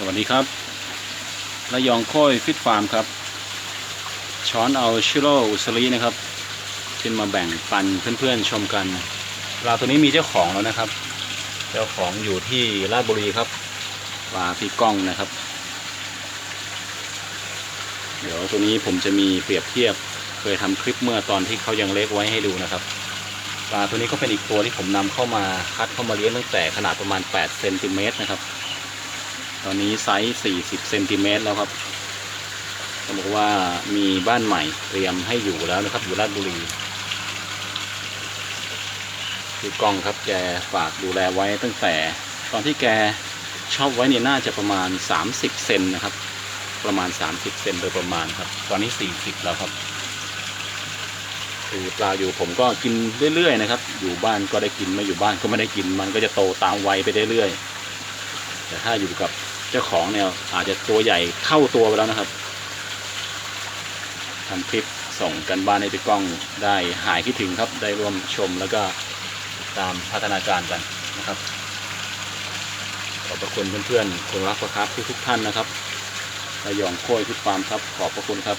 สวัสดีครับ ระยองโค้ยฟิตฟาร์มครับ ช้อนเอาชิโร่อุสลีนะครับ ขึ้นมาแบ่งปันเพื่อนๆชมกันปลาตัวนี้มีเจ้าของแล้วนะครับ เจ้าของอยู่ที่ราชบุรีครับปลาพี่ก้องนะครับ เดี๋ยวตัวนี้ผมจะมีเปรียบเทียบเคยทำคลิปเมื่อตอนที่เขายังเล็กไว้ให้ดูนะครับปลาตัวนี้ก็เป็นอีกตัวที่ผมนำเข้ามาคัดเข้ามาเลี้ยงตั้งแต่ขนาดประมาณ8เซนติเมตรนะครับ ตอนนี้ไซส์40เซนติเมตรแล้วครับเขาบอกว่ามีบ้านใหม่เตรียมให้อยู่แล้วนะครับ อยู่ราชบุรีคือกล้องครับแกฝากดูแลไว้ตั้งแต่ ตอนที่แกชอบไว้เนี่ยน่าจะประมาณ 30เซนนะครับ ประมาณ 30เซนโดยประมาณครับ ตอนนี้ 40 แล้วครับ คือปลาอยู่ผมก็กินเรื่อยๆนะครับ อยู่บ้านก็ได้กินไม่อยู่บ้านก็ไม่ได้กินมันก็จะโตตามวัยไปเรื่อยๆแต่ถ้าอยู่กับ เจ้าของเนี่ยอาจจะตัวใหญ่เท่าตัวไปแล้วนะครับทำคลิปส่งกันบ้านให้พี่ก้องได้หายคิดถึงครับได้ร่วมชมแล้วก็ตามพัฒนาการกันนะครับ ขอบพระคุณเพื่อนๆคนรักประครับทุกๆท่านนะครับระยองโค้ยพิฟาร์มครับ ขอบพระคุณครับ